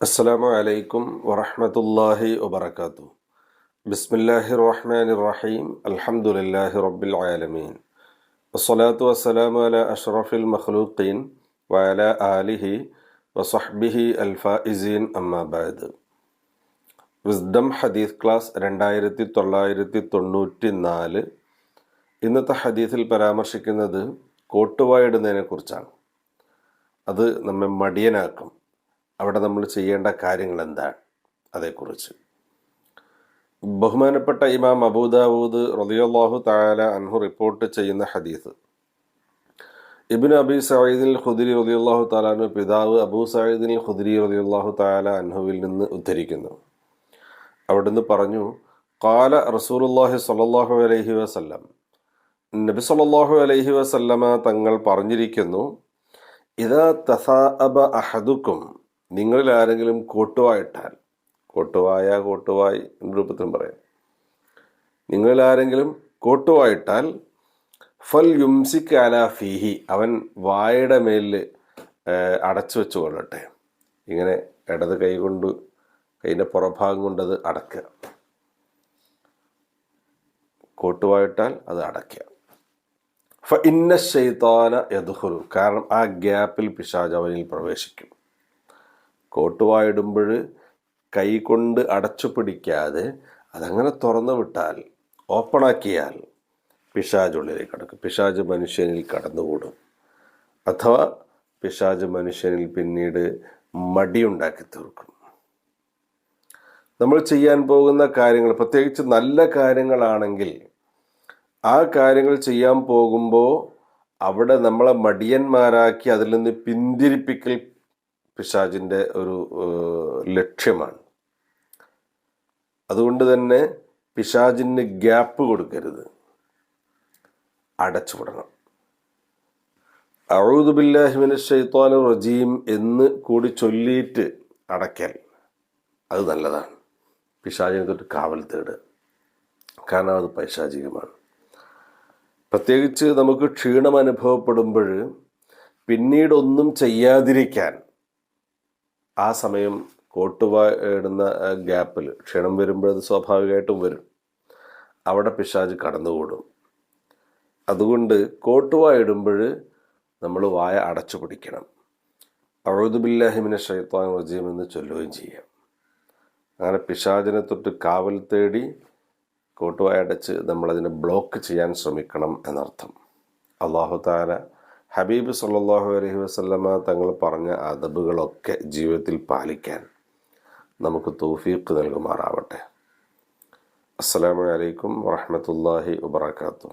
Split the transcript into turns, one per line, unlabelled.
അസ്സലാമു അലൈക്കും വറഹമത്തല്ലാഹി വബർക്കാത്തു ബിസ്മില്ലാഹി റഹ്മാൻ റഹീം അൽഹംദുലില്ലാഹി റബ്ബിൽ ആലമീൻ വസ്സലാത്തു വസ്സലാമു അല അഷ്റഫിൽ മഖ്ലൂഖീൻ വഅല ആലിഹി വസഹ്ബിഹി അൽഫായിസീൻ അമ്മാബാദ് വിസ്ഡം ഹദീസ് ക്ലാസ് രണ്ടായിരത്തി തൊള്ളായിരത്തി തൊണ്ണൂറ്റി നാല് ഇന്നത്തെ ഹദീസിൽ പരാമർശിക്കുന്നത് കോട്ടുവായിടുന്നതിനെക്കുറിച്ചാണ് അത് നമ്മെ മടിയനാക്കും. അവിടെ നമ്മൾ ചെയ്യേണ്ട കാര്യങ്ങൾ എന്താണ്? അതേക്കുറിച്ച്. ബഹുമാനപ്പെട്ട ഇമാം അബൂദാവൂദ് റളിയല്ലാഹു താല അൻഹു റിപ്പോർട്ട് ചെയ്യുന്ന ഹദീസ്. ഇബിൻ അബി സഈദിൽ ഖുദിരി റളിയല്ലാഹു താലാനു പിതാവ് അബൂ സഈദിൽ ഖുദിരി റളിയല്ലാഹു താല അൻഹുവിൽ നിന്ന് ഉദ്ധരിക്കുന്നു. അവിടുന്ന് പറഞ്ഞു കാല റസൂലുള്ളാഹി സ്വല്ലല്ലാഹു അലൈഹി വസല്ലം. നബി സല്ലാഹു അലൈഹി വസല്ലമ തങ്ങൾ പറഞ്ഞിരിക്കുന്നു ഇതാ തസാഅബ അഹദുക്കും നിങ്ങളിൽ ആരെങ്കിലും കോട്ടുവായിട്ടാൽ കോട്ടുവായ കോട്ടുവായി എന്ന രൂപത്തിലും പറയാം. നിങ്ങളിൽ ആരെങ്കിലും കോട്ടുവായിട്ടാൽ ഫൽ യുംസിക് അല ഫീഹി അവൻ വായയുടെ മേലിൽ അടച്ചു വെച്ചു കൊള്ളട്ടെ ഇങ്ങനെ ഇടത് കൈ കൊണ്ട് കൈന്റെ പുറഭാഗം കൊണ്ടത് അടക്കുക. കോട്ടുവായിട്ടാൽ അത് അടയ്ക്കുക. ഇന്ന ശൈത്താന കാരണം ആ ഗ്യാപ്പിൽ പിശാജ് അവനിൽ പ്രവേശിക്കും. കോട്ടുവായിടുമ്പോൾ കൈ കൊണ്ട് അടച്ചു പിടിക്കാതെ അതങ്ങനെ തുറന്നു വിട്ടാൽ ഓപ്പണാക്കിയാൽ പിശാജ് ഉള്ളിലേക്ക് കടക്കും. പിശാജ് മനുഷ്യനിൽ കടന്നുകൂടും. അഥവാ പിശാജ് മനുഷ്യനിൽ പിന്നീട് മടിയുണ്ടാക്കി തീർക്കും. നമ്മൾ ചെയ്യാൻ പോകുന്ന കാര്യങ്ങൾ പ്രത്യേകിച്ച് നല്ല കാര്യങ്ങളാണെങ്കിൽ ആ കാര്യങ്ങൾ ചെയ്യാൻ പോകുമ്പോൾ അവിടെ നമ്മളെ മടിയന്മാരാക്കി അതിൽ നിന്ന് പിന്തിരിപ്പിക്കൽ പിശാജിന്റെ ഒരു ലക്ഷ്യമാണ്. അതുകൊണ്ട് തന്നെ പിശാജിന് ഗ്യാപ്പ് കൊടുക്കരുത്. അടച്ചുവിടണം അഴുദുബില്ലാഹിമിന് ഷെയ്ത്താനു റജീം എന്ന് കൂടി ചൊല്ലിയിട്ട് അടയ്ക്കൽ അത് നല്ലതാണ്. പിശാചിനെ കാവൽ തേട് കാരണം അത് പൈശാചികമാണ്. പ്രത്യേകിച്ച് നമുക്ക് ക്ഷീണം അനുഭവപ്പെടുമ്പോൾ പിന്നീടൊന്നും ചെയ്യാതിരിക്കാൻ ആ സമയം കോട്ടുവായിടുന്ന ഗ്യാപ്പിൽ ക്ഷീണം വരുമ്പോൾ അത് സ്വാഭാവികമായിട്ടും വരും. അവിടെ പിശാജ് കടന്നുകൂടും. അതുകൊണ്ട് കോട്ടുവായിടുമ്പോൾ നമ്മൾ വായ അടച്ചു പിടിക്കണം. അഴുദുബില്ലാഹിമിനെ ഷൈത്താൻ റജീം എന്ന് ചൊല്ലുകയും ചെയ്യാം. അങ്ങനെ പിശാചിനെ തൊട്ട് കാവൽ തേടി കോട്ടുവായടച്ച് നമ്മളതിനെ ബ്ലോക്ക് ചെയ്യാൻ ശ്രമിക്കണം എന്നർത്ഥം. അള്ളാഹു താല ഹബീബ് സല്ലാഹു അലഹി വസ്ലമ തങ്ങൾ പറഞ്ഞ അതബുകളൊക്കെ ജീവിതത്തിൽ പാലിക്കാൻ നമുക്ക് തൗഫീഖ് നൽകുമാറാവട്ടെ. അസ്സാം വലൈക്കും വാഹമത്തല്ലാഹി വാത്തു